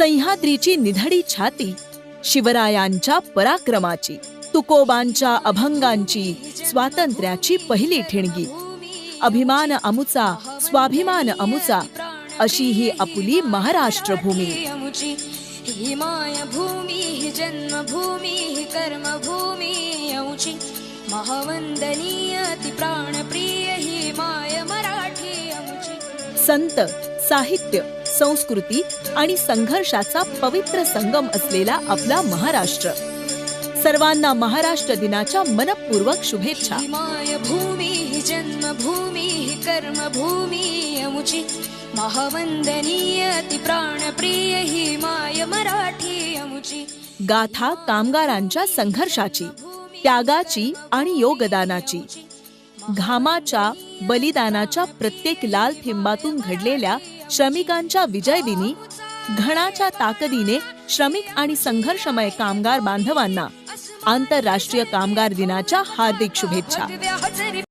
सह्याद्रीची निधडी छाती शिवरायांच्या पराक्रमाची तुकोबांच्या अभंगांची स्वातंत्र्याची पहिली ठिणगी. अभिमान अमुचा स्वाभिमान अमुचा अशी ही आपुली महाराष्ट्र भूमी ही माय भूमी ही जन्मभूमी ही कर्मभूमी अमुची. महावंदनीय ती प्राणप्रिय ही माय मराठी अमुची. संत साहित्य संस्कृती आणि संघर्षाचा पवित्र संगम असलेला आपला महाराष्ट्र. सर्वांना महाराष्ट्र दिनाच्या मनपूर्वक शुभेच्छा. माय भूमी ही जन्मभूमी ही कर्मभूमी अमुची. महावंदनीय ती प्राणप्रिय ही माय मराठी अमुची. गाथा कामगारांच्या संघर्षाची त्यागाची आणि योगदानाची. घामाच्या बलिदानाच्या प्रत्येक लाल थेंबातून घडलेल्या श्रमिकांच्या विजयदिनी घणाच्या ताकदीने श्रमिक आणि संघर्षमय कामगार बांधवांना आंतरराष्ट्रीय कामगार दिनाच्या हार्दिक शुभेच्छा.